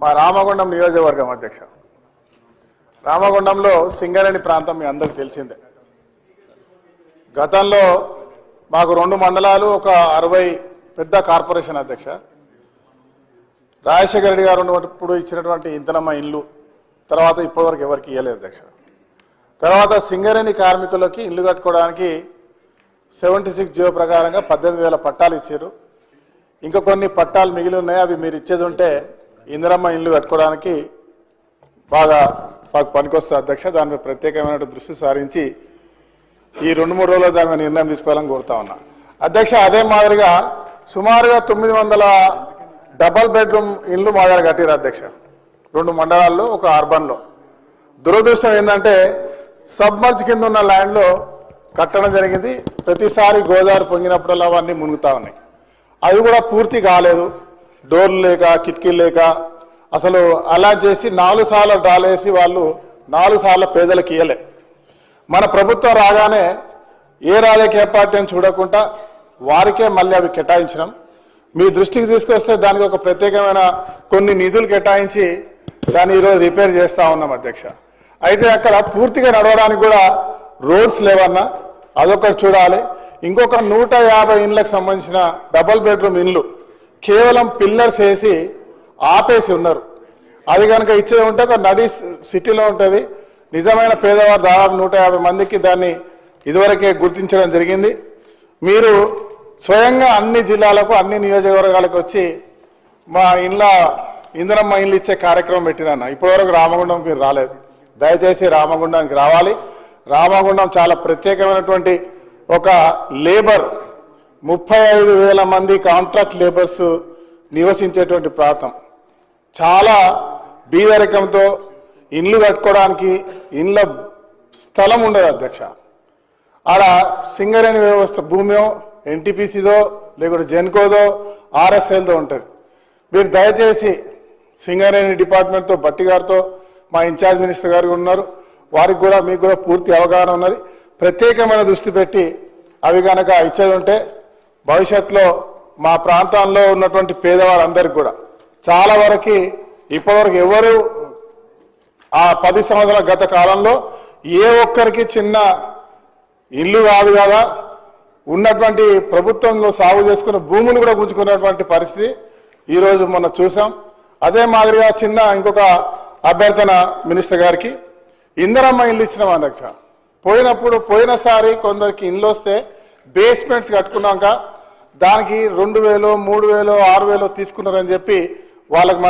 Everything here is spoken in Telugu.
మా రామగుండం నియోజకవర్గం అధ్యక్ష. రామగుండంలో సింగరేణి ప్రాంతం మీ అందరికి తెలిసిందే. గతంలో మాకు రెండు మండలాలు ఒక అరవై పెద్ద కార్పొరేషన్ అధ్యక్ష. రాజశేఖర రెడ్డి గారు ఉన్నప్పుడు ఇచ్చినటువంటి ఇంతనమ్మ ఇల్లు తర్వాత ఇప్పటివరకు ఎవరికి ఇవ్వలేదు అధ్యక్ష. తర్వాత సింగరేణి కార్మికులకి ఇల్లు కట్టుకోవడానికి సెవెంటీ సిక్స్ జీవో ప్రకారంగా పద్దెనిమిది వేల పట్టాలు ఇచ్చారు. ఇంకా కొన్ని పట్టాలు మిగిలి ఉన్నాయి అవి మీరు ఇచ్చేది ఉంటే ఇందిరమ్మ ఇల్లు కట్టుకోవడానికి బాగా మాకు పనికొస్తుంది అధ్యక్ష. దానిపై ప్రత్యేకమైన దృష్టి సారించి ఈ రెండు మూడు రోజుల్లో దాని మీద నిర్ణయం తీసుకోవాలని కోరుతా ఉన్నా. అధ్యక్ష అదే మాదిరిగా సుమారుగా తొమ్మిది వందల డబల్ బెడ్రూమ్ ఇల్లు మా దగ్గర కట్టిరు అధ్యక్ష. రెండు మండలాల్లో ఒక అర్బన్లో. దురదృష్టం ఏంటంటే సబ్మర్జ్ కింద ఉన్న ల్యాండ్లో కట్టడం జరిగింది. ప్రతిసారి గోదావరి పొంగినప్పుడల్లా అవన్నీ మునుగుతా ఉన్నాయి. అవి కూడా పూర్తి కాలేదు. డోర్లు లేక కిటికీలు లేక అసలు అలా చేసి నాలుగు సార్లు డాలేసి వాళ్ళు నాలుగు సార్లు పేదలకు ఇయ్యలే. మన ప్రభుత్వం రాగానే ఏ రాజకీయ పార్టీ అని చూడకుండా వారికే మళ్ళీ అవి కేటాయించడం మీ దృష్టికి తీసుకొస్తే దానికి ఒక ప్రత్యేకమైన కొన్ని నిధులు కేటాయించి దాన్ని ఈరోజు రిపేర్ చేస్తూ ఉన్నాం అధ్యక్ష. అయితే అక్కడ పూర్తిగా నడవడానికి కూడా రోడ్స్ లేవన్నా అదొకటి చూడాలి. ఇంకొక నూట యాభై ఇండ్లకు సంబంధించిన డబుల్ బెడ్రూమ్ ఇండ్లు కేవలం పిల్లర్స్ వేసి ఆపేసి ఉన్నారు. అది కనుక ఇచ్చేది ఉంటే ఒక నడి సిటీలో ఉంటుంది. నిజమైన పేదవారు దాదాపు నూట యాభై మందికి దాన్ని ఇదివరకే గుర్తించడం జరిగింది. మీరు స్వయంగా అన్ని జిల్లాలకు అన్ని నియోజకవర్గాలకు వచ్చి మా ఇండ్ల ఇంధనమ్మ ఇండ్లు ఇచ్చే కార్యక్రమం పెట్టినాను. ఇప్పటివరకు రామగుండం మీరు రాలేదు. దయచేసి రామగుండానికి రావాలి. రామగుండం చాలా ప్రత్యేకమైనటువంటి ఒక లేబర్ ముప్పై ఐదు వేల మంది కాంట్రాక్ట్ లేబర్స్ నివసించేటువంటి ప్రాంతం. చాలా బీదరికంతో ఇండ్లు కట్టుకోవడానికి ఇండ్ల స్థలం ఉండదు అధ్యక్ష. ఆడ సింగరేణి వ్యవస్థ భూమియో ఎన్టీపీసీదో లేకుంటే జెన్కోదో ఆర్ఎస్ఎల్దో ఉంటుంది. మీరు దయచేసి సింగరేణి డిపార్ట్మెంట్తో బట్టి గారితో మా ఇన్ఛార్జ్ మినిస్టర్ గారు ఉన్నారు. వారికి కూడా మీకు కూడా పూర్తి అవగాహన ఉన్నది. ప్రత్యేకమైన దృష్టి పెట్టి అవి కనుక ఇచ్చేది ఉంటే భవిష్యత్తులో మా ప్రాంతాల్లో ఉన్నటువంటి పేదవారందరికీ కూడా చాలా వరకు ఇప్పటివరకు ఎవరు ఆ పది సంవత్సరాల గత కాలంలో ఏ ఒక్కరికి చిన్న ఇల్లు కాదు కదా ఉన్నటువంటి ప్రభుత్వంలో సాగు చేసుకున్న భూములు కూడా గుంజుకున్నటువంటి పరిస్థితి ఈరోజు మొన్న చూసాం. అదే మాదిరిగా చిన్న ఇంకొక అభ్యర్థన మినిస్టర్ గారికి ఇందరమ్మ ఇల్లు ఇచ్చినాం అధ్యక్ష పోయినప్పుడు పోయినసారి కొందరికి ఇల్లు వస్తే బేస్మెంట్స్ కట్టుకున్నాక దానికి రెండు వేలు మూడు వేలు ఆరు వేలు తీసుకున్నారని చెప్పి వాళ్ళకి మనం